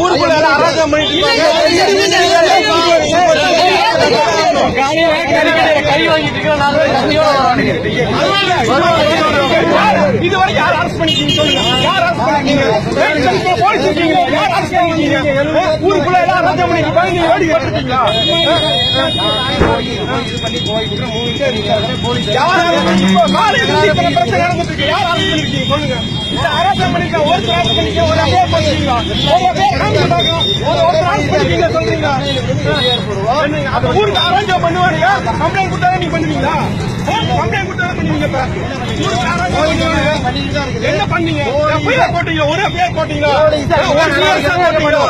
ஊருக்குள்ள அராஜகம் பண்ணிட்டு கை வாங்கிட்டு யார் அரசு சொல்லுங்க யார் அரசு போலீஸ் ஊருக்குள்ள அரேஞ்ச் பண்ணுவானுங்க கம்ப்ளைண்ட் கொடுத்தாதான் நீங்க பண்ணுவீங்களா கம்ப்ளைண்ட் கொடுத்தாதான் பண்ணுவீங்க ஊருக்கு என்ன பண்ணீங்க? ஒரே போட்டீங்களா? ஒரு CSR போட்டீங்களா?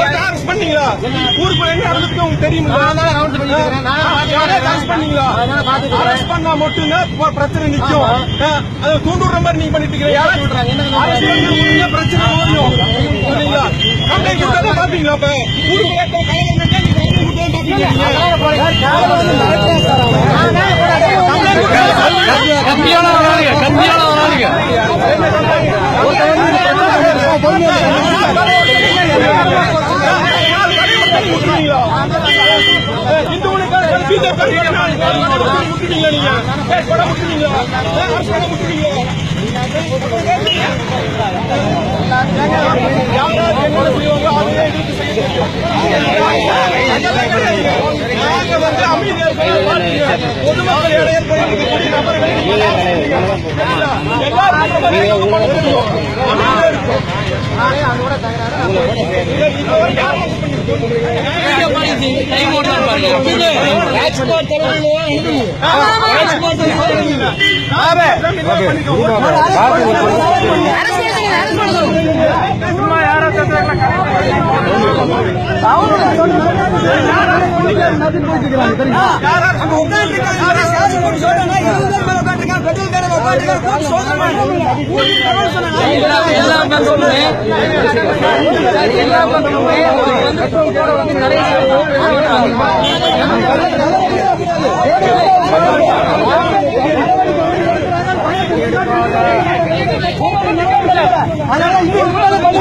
ஒரு அரசு பண்ணீங்களா? ஊருக்குள்ள என்ன? நடந்துருக்கு உங்களுக்கு தெரியுமா அரசு பண்ணீங்களா? அரசு பண்ணா மட்டும்தான் பிரச்சனை நிக்கும். அதை தூண்டுற மாதிரி நீங்க பண்ணிட்டு இருக்கீங்க. பிரச்சனை ஓடியும் சரிங்களா கம்ப்ளைண்ட் கொடுத்தா பாப்பீங்களா இப்ப? ஊருக்குள்ள இருக்க. கலைஞர் நீங்க நாங்க வந்து பொதுமக்கள் இடையே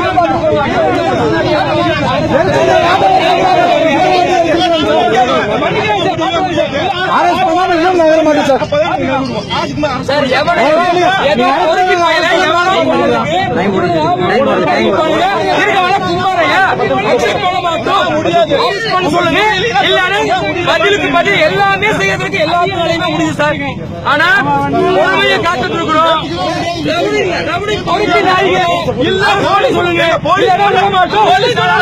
இருக்கும். இதுவரை அரசு பண்ணாம இன்னும் நகர மாட்டேன் சார் பதிலுக்கு பதில் எல்லாமே செய்யறதுக்கு முடியுது சார் ஆனா காத்துட்டு இருக்கிறோம் பொறுக்கி நாய்கள் இல்ல போலீஸ் சொல்லுங்க போலீஸ் பண்ண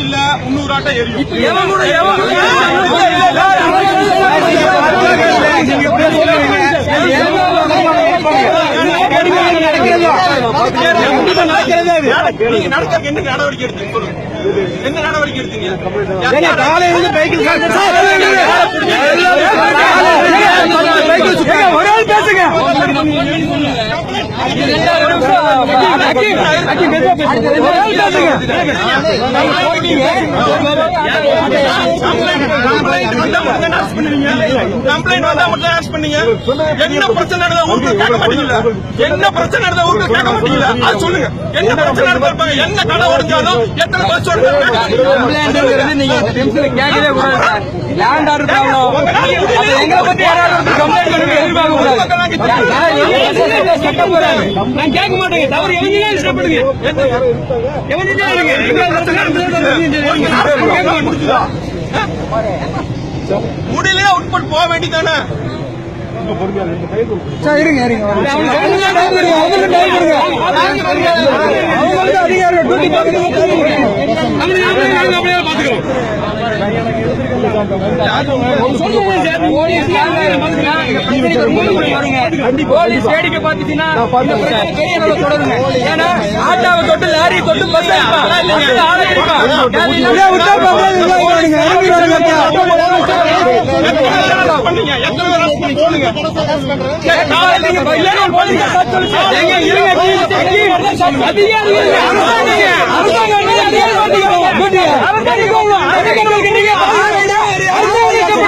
இல்ல முன்னூறு ஆட்டா எரியும் நடக்க என்ன நடவடிக்கை எடுத்தீங்க சொல்லுங்க என்ன நடவடிக்கை எடுத்தீங்க பைக்கில் கம்ப்ளைண்ட் வந்தா மட்டும் arrest பண்ணீங்க. என்ன பிரச்சனை நடந்தா உங்களுக்கு கேட்க மாட்டீங்களா என்ன பிரச்சனை நடந்தா உங்களுக்கு கேட்க மாட்டீங்களா அது சொல்லுங்க. என்ன பிரச்சனை நடந்தா இருப்பாங்க? என்ன கடை உடைஞ்சாலும் எத்தனை பஸ் கேட்கவே கூடாது லேண்ட் ஆர்டர் ப்ராப்ளம் எங்களை பத்தி யாராவது கம்ப்ளைண்ட் பண்ணி எதிர்பார்க்க நான் கேட்க மாட்டேங்க. தவறு உட்பட்டு போக வேண்டியதானே இருங்க இருங்க. போலீஸ் வேடிக்கை பார்த்துட்டீங்கன்னா பெரிய அளவு தொடருங்க. ஏன்னா ஆட்டாவை தொட்டு லாரியை தொட்டு பஸ் அரசாங்கம்